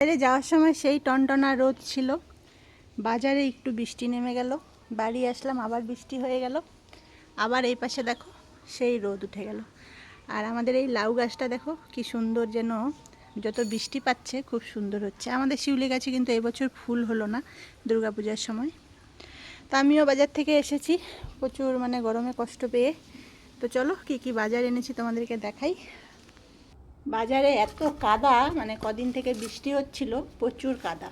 বাজারে যাওয়ার সময় সেই টনটনা রোদ ছিল। বাজারে একটু বৃষ্টি নেমে গেল। বাড়ি আসলাম, আবার বৃষ্টি হয়ে গেল। আবার এই পাশে দেখো সেই রোদ উঠে গেল। আর আমাদের এই লাউ গাছটা দেখো কি সুন্দর যেন, যত বৃষ্টি পাচ্ছে খুব সুন্দর হচ্ছে। আমাদের শিউলি গাছে কিন্তু এবছর ফুল হলো না দুর্গাপূজার সময়। তো আমিও বাজার থেকে এসেছি, প্রচুর মানে গরমে কষ্ট পেয়ে। তো চলো কি কি বাজার এনেছি তোমাদেরকে দেখাই। বাজারে এত কাদা মানে কদিন থেকে বৃষ্টি হচ্ছিল, প্রচুর কাদা।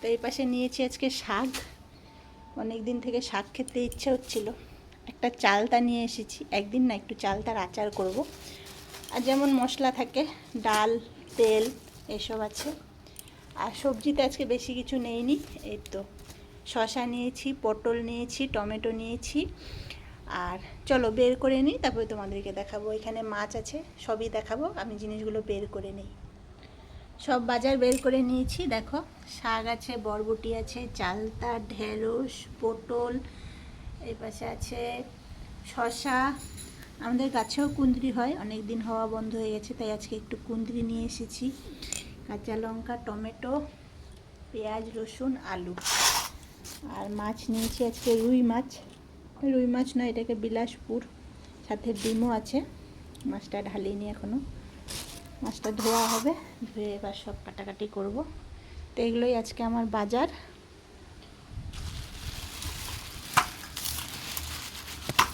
তো এই পাশে নিয়েছি আজকে শাক। অনেক দিন থেকে শাক খেতে ইচ্ছে হচ্ছিল। একটা চালতা নিয়ে এসেছি। একদিন না একটু চালতার আচার করব। আর যেমন মশলা থাকে, ডাল, তেল, এসব আছে। আর সবজিতে আজকে বেশি কিছু নেইনি। এই তো শশা নিয়েছি, পটল নিয়েছি, টমেটো নিয়েছি। আর চলো বের করে নিই, তারপরে তোমাদেরকে দেখাবো। এখানে মাছ আছে, সবই দেখাবো। আমি জিনিসগুলো বের করে নিই। সব বাজার বের করে নিয়েছি। দেখো, শাক আছে, বরবটি আছে, চালতা, ঢেঁড়স, পটল এই পাশে আছে শশা আমাদের গাছেও কুঁদরি হয় অনেক দিন হওয়া বন্ধ হয়ে গেছে, তাই আজকে একটু কুঁদরি নিয়ে এসেছি। কাঁচা লঙ্কা, টমেটো, পেঁয়াজ, রসুন, আলু। আর মাছ নিয়েছি আজকে রুই মাছ। রুই মাছ নয় এটাকে বিলাসপুর। সাথে ডিমও আছে। মাছটা ঢালিনি এখনও মাছটা ধোয়া হবে, ধুয়ে এবার সব কাটাকাটি করব। তো এগুলোই আজকে আমার বাজার।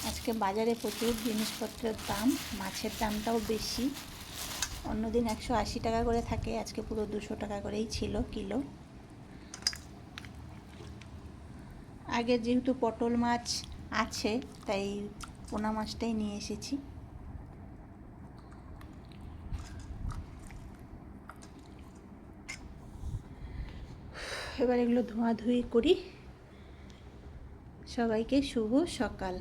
আজকে বাজারে প্রচুর জিনিসপত্রের দাম, মাছের দামটাও বেশি। অন্যদিন একশো আশি টাকা করে থাকে, আজকে পুরো দুশো টাকা করেই ছিল কিলো। আগে যেহেতু পটল মাছ আছে তাই পোনা মাছটাই নিয়ে এসেছি। এবার এগুলো ধোয়াধুয়ি করি। সবাইকে শুভ সকাল।